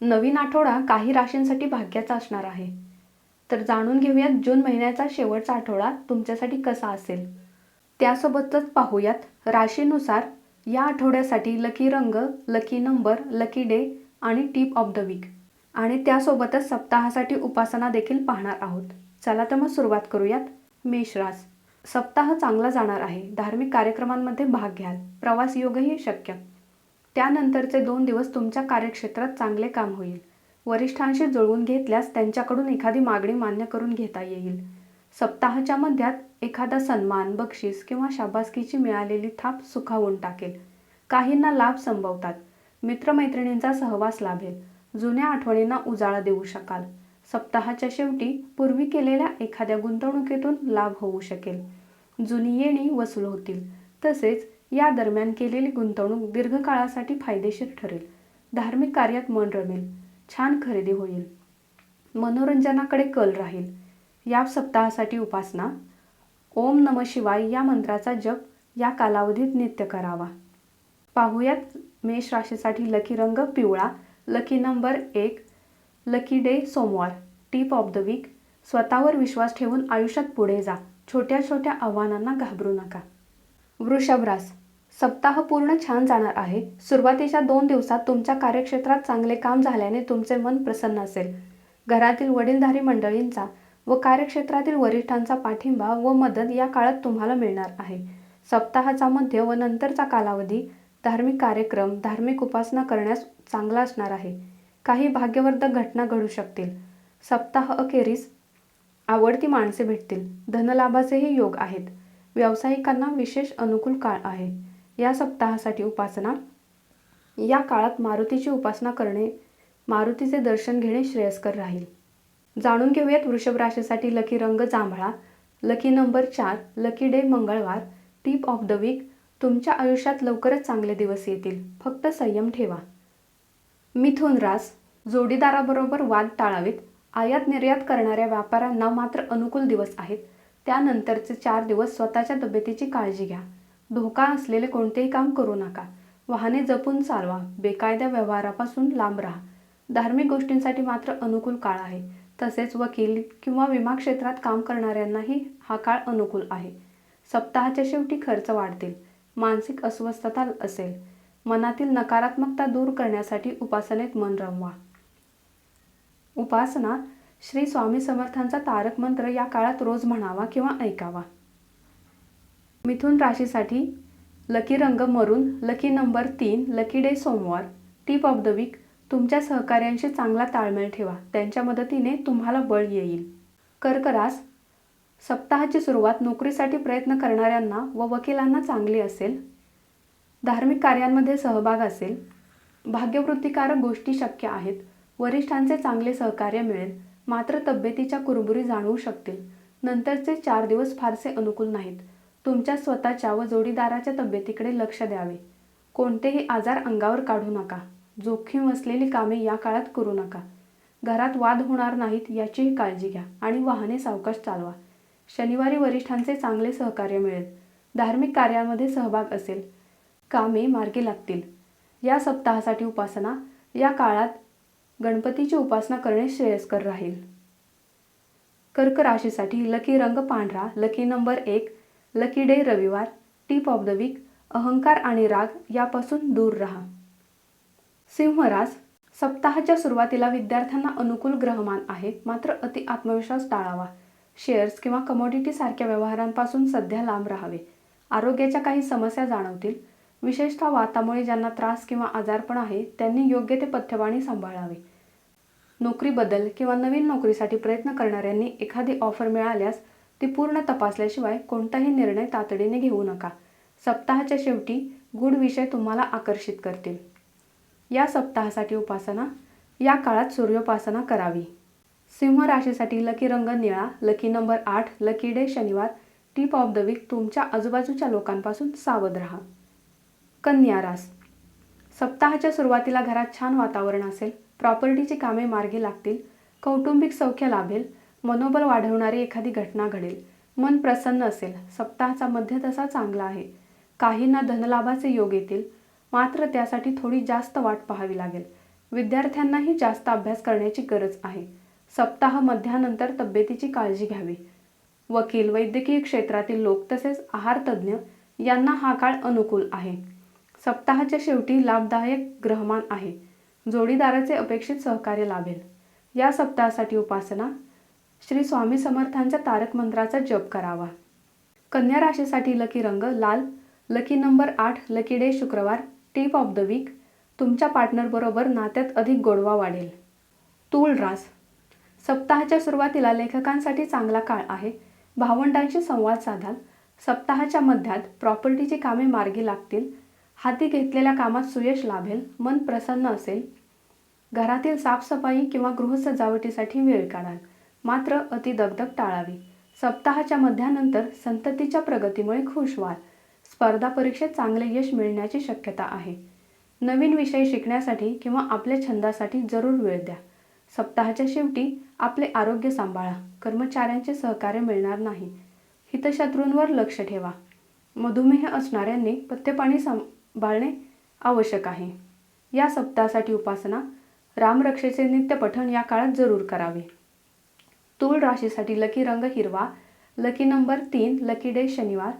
नवीन आठवडा काही राशींसाठी भाग्याचा असणार आहे. तर जाणून घेऊयात जून महिन्याचा शेवटचा आठवडा तुमच्यासाठी कसा असेल. त्यासोबतच पाहूयात राशीनुसार या आठवड्यासाठी लकी रंग लकी नंबर लकी डे आणि टीप ऑफ द वीक आणि त्यासोबतच सप्ताहासाठी उपासना देखील पाहणार आहोत. चला तर मग सुरुवात करूयात. मेषरास सप्ताह चांगला जाणार आहे. धार्मिक कार्यक्रमांमध्ये भाग घ्याल. प्रवास योगही शक्य. त्यानंतरचे दोन दिवस तुमच्या कार्यक्षेत्रात चांगले काम होईल. वरिष्ठांशी जुळवून घेतल्यास त्यांच्याकडून एखादी मागणी मान्य करून घेता येईल. सप्ताहाच्या मध्यात एखादा सन्मान बक्षीस किंवा शाबासकीची मिळालेली थाप सुखावून टाकेल. काहींना लाभ संभवतात. मित्रमैत्रिणींचा सहवास लाभेल. जुन्या आठवणींना उजाळा देऊ शकाल. सप्ताहाच्या शेवटी पूर्वी केलेल्या एखाद्या गुंतवणुकीतून लाभ होऊ शकेल. जुनी येणी वसूल होतील. तसेच या दरम्यान केलेली गुंतवणूक दीर्घकाळासाठी फायदेशीर ठरेल. धार्मिक कार्यात मन रमेल. छान खरेदी होईल. मनोरंजनाकडे कल राहील. या सप्ताहासाठी उपासना. ओम नम शिवाय या मंत्राचा जप या कालावधीत नित्य करावा. पाहूयात मेष राशीसाठी लकी रंग पिवळा लकी नंबर एक लकी डे सोमवार टीप ऑफ द वीक. स्वतःवर विश्वास ठेवून आयुष्यात पुढे जा. छोट्या छोट्या आव्हानांना घाबरू नका. वृषभरास सप्ताह पूर्ण छान जाणार आहे. सुरुवातीच्या दोन दिवसात तुमच्या कार्यक्षेत्रात चांगले काम झाल्याने तुमचे मन प्रसन्न असेल. घरातील वडीलधारी मंडळींचा व कार्यक्षेत्रातील वरिष्ठांचा पाठिंबा व मदत या काळात तुम्हाला मिळणार आहे. सप्ताहाचा मध्य व नंतरचा कालावधी धार्मिक कार्यक्रम धार्मिक उपासना करण्यास चांगला असणार आहे. काही भाग्यवर्धक घटना घडू शकतील. सप्ताह अखेरीस आवडती माणसे भेटतील. धनलाभाचेही योग आहेत. व्यावसायिकांना विशेष अनुकूल काळ आहे. या सप्ताहासाठी उपासना. या काळात मारुतीची उपासना करणे मारुतीचे दर्शन घेणे श्रेयस्कर राहील. जाणून घेऊयात वृषभ राशीसाठी लकी रंग जांभळा लकी नंबर चार लकी डे मंगळवार टीप ऑफ द वीक तुमच्या आयुष्यात लवकरच चांगले दिवस येतील. फक्त संयम ठेवा. मिथुन रास जोडीदाराबरोबर वाद टाळावेत. आयात निर्यात करणाऱ्या व्यापाऱ्यांना मात्र अनुकूल दिवस आहेत. त्यानंतरचे चार दिवस स्वतःच्या तब्येतीची काळजी घ्या. धोका असलेले कोणतेही काम करू नका. वाहने जपून चालवा. बेकायद्या व्यवहारापासून लांब राहा. धार्मिक गोष्टींसाठी मात्र अनुकूल काळ आहे. तसेच वकील किंवा विमा क्षेत्रात काम करणाऱ्यांनाही हा काळ अनुकूल आहे. सप्ताहाच्या शेवटी खर्च वाढतील. मानसिक अस्वस्थता असेल. मनातील नकारात्मकता दूर करण्यासाठी उपासनेत मन रमवा. उपासना श्री स्वामी समर्थांचा तारक मंत्र या काळात रोज म्हणावा किंवा ऐकावा. मिथुन राशीसाठी लकी रंग मरून लकी नंबर तीन लकी डे सोमवार टीप ऑफ द वीक तुमच्या सहकाऱ्यांशी चांगला ताळमेळ ठेवा. त्यांच्या मदतीने तुम्हाला बळ येईल. कर्करास सप्ताहाची सुरुवात नोकरीसाठी प्रयत्न करणाऱ्यांना व वकिलांना चांगली असेल धार्मिक कार्यांमध्ये सहभाग असेल भाग्यवृत्तीकारक गोष्टी शक्य आहेत वरिष्ठांचे चांगले सहकार्य मिळेल मात्र तब्येतीच्या कुरबुरी जाणवू शकतील. नंतरचे चार दिवस फारसे अनुकूल नाहीत. तुमच्या स्वतःच्या व जोडीदाराच्या तब्येतीकडे लक्ष द्यावे. कोणतेही आजार अंगावर काढू नका. जोखीम असलेली कामे या काळात करू नका. घरात वाद होणार नाहीत याचीही काळजी घ्या आणि वाहने सावकाश चालवा. शनिवारी वरिष्ठांचे चांगले सहकार्य मिळेल. धार्मिक कार्यांमध्ये सहभाग असेल. कामे मार्गी लागतील. या सप्ताहासाठी उपासना. या काळात गणपतीची उपासना करणे श्रेयस्कर राहील. कर्क राशीसाठी लकी रंग पांढरा लकी नंबर एक लकी डे रविवार टीप ऑफ द वीक अहंकार आणि राग यापासून दूर राहा. सिंहरास सप्ताहाच्या सुरुवातीला विद्यार्थ्यांना अनुकूल ग्रहमान आहे मात्र अति आत्मविश्वास टाळावा. शेअर्स किंवा कमोडिटी सारख्या व्यवहारांपासून सध्या लांब राहावे. आरोग्याच्या काही समस्या जाणवतील विशेषतः वातामुळे ज्यांना त्रास किंवा आजारपण आहे त्यांनी योग्य ते पथ्यपाणी सांभाळावे. नोकरी बदल किंवा नवीन नोकरीसाठी प्रयत्न करणाऱ्यांनी एखादी ऑफर मिळाल्यास ती पूर्ण तपासल्याशिवाय कोणताही निर्णय तातडीने घेऊ नका. सप्ताहाच्या शेवटी गुड विषय तुम्हाला आकर्षित करतील. या सप्ताहासाठी उपासना या काळात सूर्योपासना करावी. सिंह राशीसाठी लकी रंग निळा लकी नंबर आठ लकी डे शनिवार टीप ऑफ द वीक तुमच्या आजूबाजूच्या लोकांपासून सावध राहा. कन्या रास सप्ताहाच्या सुरुवातीला घरात छान वातावरण असेल प्रॉपर्टीची कामे मार्गी लागतील कौटुंबिक सौख्य लाभेल मनोबल वाढवणारी एखादी घटना घडेल मन प्रसन्न असेल सप्ताहाचा मध्य तसा चांगला आहे. काहींना धनलाभाचे योग येतील मात्र त्यासाठी थोडी जास्त वाट पाहावी लागेल. विद्यार्थ्यांनाही जास्त अभ्यास करण्याची गरज आहे. सप्ताह मध्यानंतर तब्येतीची काळजी घ्यावी. वकील वैद्यकीय क्षेत्रातील लोक तसेच आहार तज्ज्ञ यांना हा काळ अनुकूल आहे. सप्ताहाच्या शेवटी लाभदायक ग्रहमान आहे. जोडीदाराचे अपेक्षित सहकार्य लाभेल. या सप्ताहासाठी उपासना श्री स्वामी समर्थांच्या तारक मंत्राचा जप करावा. कन्या राशीसाठी लकी रंग लाल लकी नंबर आठ लकी डे शुक्रवार टिप ऑफ द वीक तुमच्या पार्टनरबरोबर नात्यात अधिक गोडवा वाढेल. तूळ रास. सप्ताहाच्या सुरुवातीला लेखकांसाठी चांगला काळ आहे. भावंडांशी संवाद साधाल. सप्ताहाच्या मध्यात प्रॉपर्टीची कामे मार्गी लागतील. हाती घेतलेल्या कामात सुयश लाभेल मन प्रसन्न असेल. घरातील साफसफाई किंवा गृहसजावटीसाठी वेळ काढाल. मात्र अति दगदग टाळावी. सप्ताहाच्या मध्यानंतर संततीच्या प्रगतीमुळे खुश व्हाल. स्पर्धा परीक्षेत चांगले यश मिळण्याची शक्यता आहे. नवीन विषय शिकण्यासाठी किंवा आपल्या छंदासाठी जरूर वेळ द्या. सप्ताहाच्या शेवटी आपले आरोग्य सांभाळा. कर्मचाऱ्यांचे सहकार्य मिळणार नाही. हितशत्रूंवर लक्ष ठेवा. मधुमेह असणाऱ्यांनी पथ्यपाणी बाळणे आवश्यक आहे. या सप्ताहासाठी उपासना रामरक्षेचे नित्य पठण या काळात जरूर करावे. तूळ राशीसाठी लकी रंग हिरवा लकी नंबर तीन लकी डे शनिवार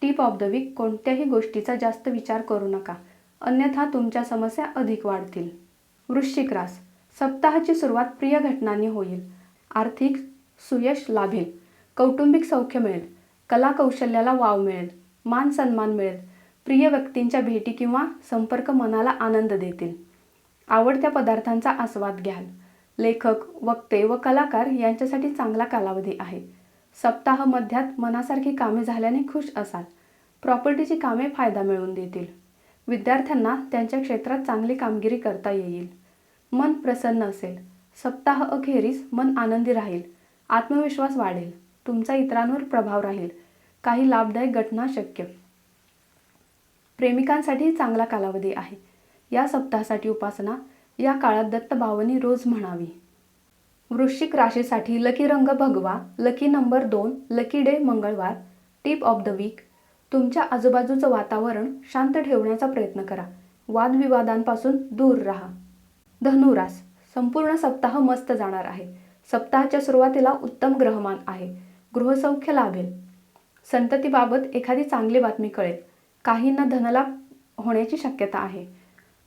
टीप ऑफ द वीक कोणत्याही गोष्टीचा जास्त विचार करू नका. अन्यथा तुमच्या समस्या अधिक वाढतील. वृश्चिक रास सप्ताहाची सुरुवात प्रिय घटनांनी होईल. आर्थिक सुयश लाभेल. कौटुंबिक सौख्य मिळेल. कला कौशल्याला वाव मिळेल. मान सन्मान मिळेल. प्रिय व्यक्तींच्या भेटी किंवा संपर्क मनाला आनंद देतील. आवडत्या पदार्थांचा आस्वाद घ्याल. लेखक वक्ते व कलाकार यांच्यासाठी चांगला कालावधी आहे. सप्ताह मध्यात मनासारखी कामे झाल्याने खुश असाल. प्रॉपर्टीची कामे फायदा मिळवून देतील. विद्यार्थ्यांना त्यांच्या क्षेत्रात चांगली कामगिरी करता येईल. मन प्रसन्न असेल. सप्ताह अखेरीस मन आनंदी राहील. आत्मविश्वास वाढेल. तुमचा इतरांवर प्रभाव राहील. काही लाभदायक घटना शक्य. प्रेमिकांसाठी चांगला कालावधी आहे. या सप्ताहासाठी उपासना या काळात दत्तभावनी रोज म्हणावी. वृश्चिक राशीसाठी लकी रंग भगवा लकी नंबर दोन लकी डे मंगळवार टिप ऑफ द वीक. तुमच्या आजूबाजूचं वातावरण शांत ठेवण्याचा प्रयत्न करा. वादविवादांपासून दूर राहा. धनुरास संपूर्ण सप्ताह मस्त जाणार आहे. सप्ताहाच्या सुरुवातीला उत्तम ग्रहमान आहे. गृहसौख्य लाभेल. संततीबाबत एखादी चांगली बातमी कळेल. काहींना धनलाभ होण्याची शक्यता आहे.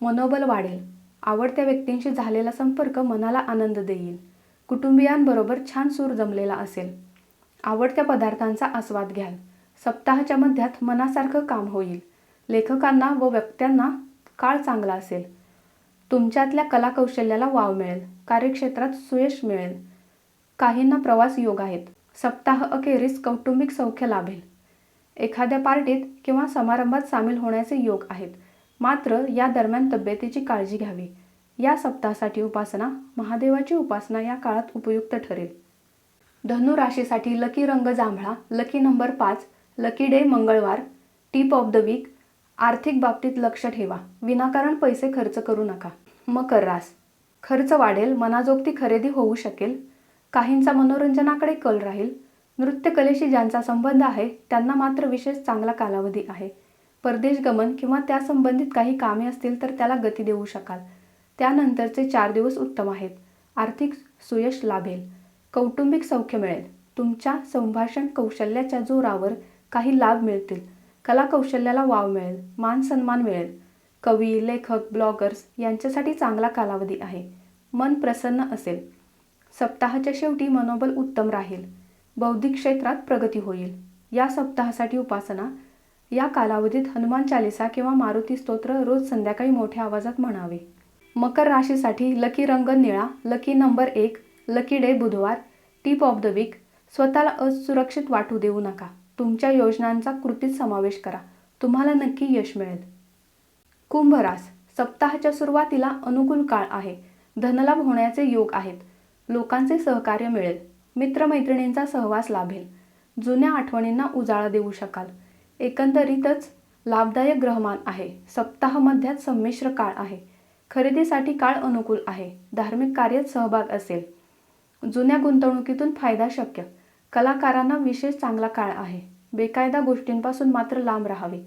मनोबल वाढेल. आवडत्या व्यक्तींशी झालेला संपर्क मनाला आनंद देईल. कुटुंबियांबरोबर छान सूर जमलेला असेल. आवडत्या पदार्थांचा आस्वाद घ्याल. सप्ताहाच्या मध्यात मनासारखं काम होईल. लेखकांना व व्यक्त्यांना काळ चांगला असेल. तुमच्यातल्या कलाकौशल्याला वाव मिळेल. कार्यक्षेत्रात सुयश मिळेल. काहींना प्रवास योग आहेत. सप्ताह अखेरीस कौटुंबिक सौख्य लाभेल. एखाद्या पार्टीत किंवा समारंभात सामील होण्याचे योग आहेत. मात्र या दरम्यान तब्येतीची काळजी घ्यावी. या सप्ताहासाठी उपासना महादेवाची उपासना या काळात उपयुक्त ठरेल. धनु राशीसाठी लकी रंग जांभळा लकी नंबर पाच लकी डे मंगळवार टीप ऑफ द वीक आर्थिक बाबतीत लक्ष ठेवा. विनाकारण पैसे खर्च करू नका. मकर रास. खर्च वाढेल मनाजोगती खरेदी होऊ शकेल. काहींचा मनोरंजनाकडे कल राहील. नृत्यकलेशी ज्यांचा संबंध आहे त्यांना मात्र विशेष चांगला कालावधी आहे. परदेश गमन किंवा त्या संबंधित काही कामे असतील तर त्याला गती देऊ शकाल. त्यानंतरचे चार दिवस उत्तम आहेत. आर्थिक सुयश लाभेल. कौटुंबिक सौख्य मिळेल. तुमच्या संभाषण कौशल्याच्या जोरावर काही लाभ मिळतील. कला कौशल्याला वाव मिळेल. मान सन्मान मिळेल. कवी लेखक ब्लॉगर्स यांच्यासाठी चांगला कालावधी आहे. मन प्रसन्न असेल. सप्ताहाच्या शेवटी मनोबल उत्तम राहील. बौद्धिक क्षेत्रात प्रगती होईल. या सप्ताहासाठी उपासना या कालावधीत हनुमान चालिसा किंवा मारुती स्तोत्र रोज संध्याकाळी मोठ्या आवाजात म्हणावे. मकर राशीसाठी लकी रंग निळा लकी नंबर एक लकी डे बुधवार टीप ऑफ द वीक स्वतःला असुरक्षित वाटू देऊ नका. तुमच्या योजनांचा कृतीत समावेश करा. तुम्हाला नक्की यश मिळेल. कुंभ रास सप्ताहाच्या सुरुवातीला अनुकूल काळ आहे. धनलाभ होण्याचे योग आहेत. लोकांचे सहकार्य मिळेल. मित्रमैत्रिणींचा सहवास लाभेल. जुन्या आठवणींना उजाळा देऊ शकाल. एकंदरीतच लाभदायक ग्रहमान आहे. सप्ताह मध्यात संमिश्र काळ आहे. खरेदीसाठी काळ अनुकूल आहे. धार्मिक कार्यात सहभाग असेल. जुन्या गुंतवणुकीतून फायदा शक्य. कलाकारांना विशेष चांगला काळ आहे. बेकायदा गोष्टींपासून मात्र लांब राहावे.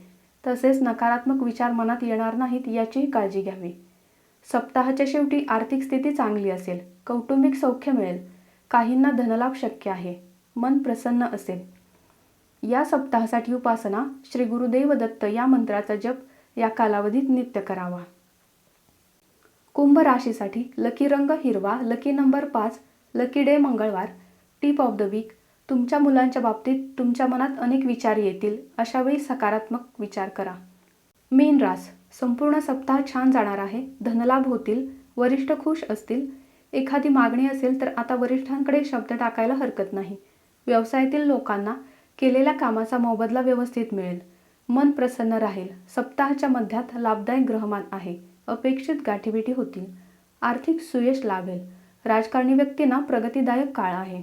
तसेच नकारात्मक विचार मनात येणार नाहीत याचीही काळजी घ्यावी. सप्ताहाच्या शेवटी आर्थिक स्थिती चांगली असेल. कौटुंबिक सौख्य मिळेल. काहींना धनलाभ शक्य आहे. मन प्रसन्न असेल. या सप्ताहासाठी उपासना श्री गुरुदेव दत्त या मंत्राचा जप या कालावधीत नित्य करावा. कुंभ राशीसाठी लकी रंग हिरवा लकी नंबर पाच लकी डे मंगळवार टीप ऑफ द वीक तुमच्या मुलांच्या बाबतीत तुमच्या मनात अनेक विचार येतील अशावेळी सकारात्मक विचार करा. मीन रास संपूर्ण सप्ताह छान जाणार आहे धनलाभ होतील वरिष्ठ खुश असतील एखादी मागणी असेल तर आता वरिष्ठांकडे शब्द टाकायला हरकत नाही. व्यवसायातील लोकांना केलेल्या कामाचा मोबदला व्यवस्थित मिळेल. मन प्रसन्न राहील. सप्ताहाच्या मध्यात लाभदायक ग्रहमान आहे. अपेक्षित गाठीभेटी होतील. आर्थिक सुयश लाभेल. राजकारणी व्यक्तींना प्रगतीदायक काळ आहे.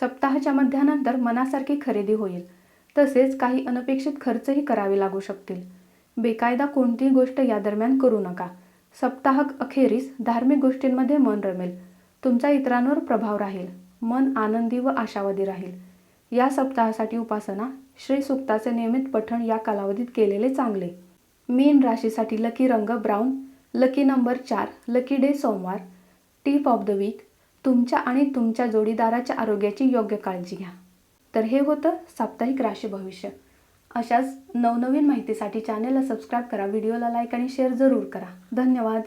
सप्ताहाच्या मध्यानंतर मनासारखी खरेदी होईल. तसेच काही अनपेक्षित खर्चही करावे लागू शकतील. बेकायदा कोणतीही गोष्ट या दरम्यान करू नका. सप्ताह अखेरीस धार्मिक गोष्टींमध्ये मन रमेल. तुमचा इतरांवर प्रभाव राहील. मन आनंदी व आशावादी राहील. या सप्ताहासाठी उपासना श्री सुक्ताचे नियमित पठण या कालावधीत केलेले चांगले. मीन राशीसाठी लकी रंग ब्राऊन लकी नंबर चार लकी डे सोमवार टीप ऑफ द वीक तुमच्या आणि तुमच्या जोडीदाराच्या आरोग्याची योग्य काळजी घ्या. तर हे होतं साप्ताहिक राशी भविष्य. अशाच नवनवीन माहितीसाठी चॅनेलला सबस्क्राईब करा व्हिडिओला लाईक आणि शेअर जरूर करा. धन्यवाद.